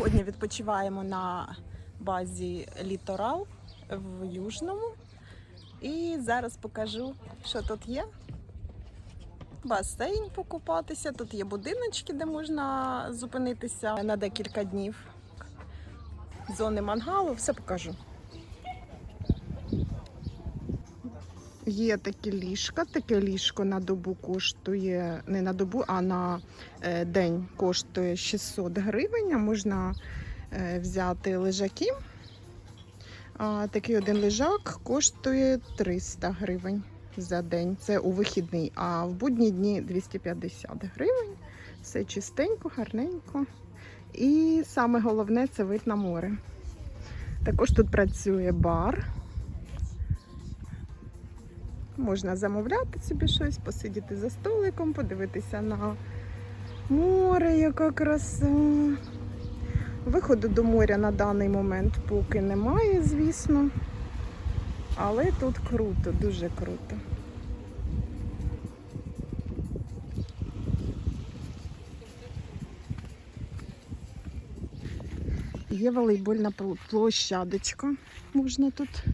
Сьогодні відпочиваємо на базі Літорал в Южному. І зараз покажу, що тут є. Басейн покупатися, тут є будиночки, де можна зупинитися на декілька днів. Зони мангалу, все покажу. Є такі ліжка. Таке ліжко на добу коштує не на добу, а на е, день коштує 600 гривень. Можна е, взяти лежаки. А такий один лежак коштує 300 гривень за день. Це у вихідний, а в будні дні 250 гривень. Все чистенько, гарненько. І саме головне це вид на море. Також тут працює бар. Можна замовляти собі щось, посидіти за столиком, подивитися на море, яка краса. Виходу до моря на даний момент поки немає, звісно. Але тут круто, дуже круто. Є волейбольна площадочка. Можна тут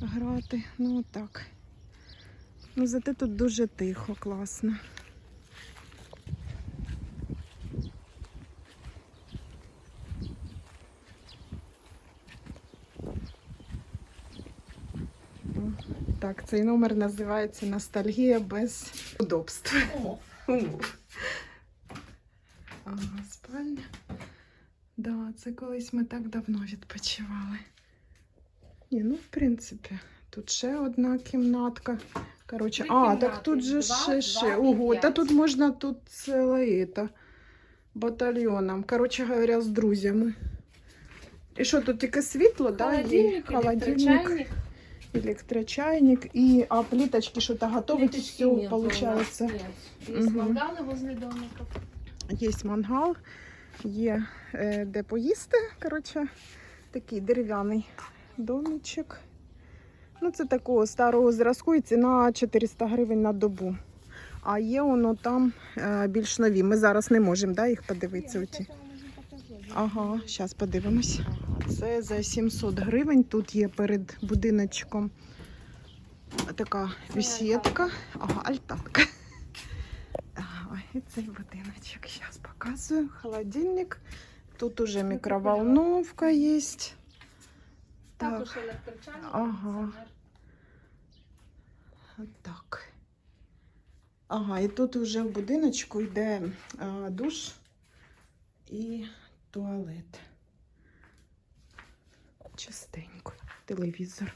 грати. Ну так. Ну, зате тут дуже тихо, класно. Так, цей номер називається Ностальгія без удобств. Умов. Ага, спальня. Да, це колись ми так давно відпочивали. Ні, ну, в принципі, тут ще одна кімнатка. Коротше, Три а, кімнати. так тут же Два, ще, два ще. і Ого, та п'ять. тут можна тут ціле это, батальйоном. Коротше говоря, з друзями. І що, тут тільки світло, да? і Холодильник, электрочайник. електрочайник, і а плиточки що-то готовить, Плиточки все, нету у получается. нас, нет. Есть Мгм. мангалы возле домиков. Є мангал, є е, де поїсти. Коротше, такий дерев'яний домічок. Ну, це такого старого зразку і ціна 400 гривень на добу. А є воно там е, більш нові. Ми зараз не можемо да, їх подивитися. Оті. Ага, зараз подивимось. Це за 700 гривень. Тут є перед будиночком така бесідка. Ага, альтанка. Ага, і цей будиночок. Зараз показую. Холодильник. Тут уже мікроволновка є. Так, Також електрочайник. Ага. так. Ага, і тут вже в будиночку йде а, душ і туалет. Частенько Телевізор.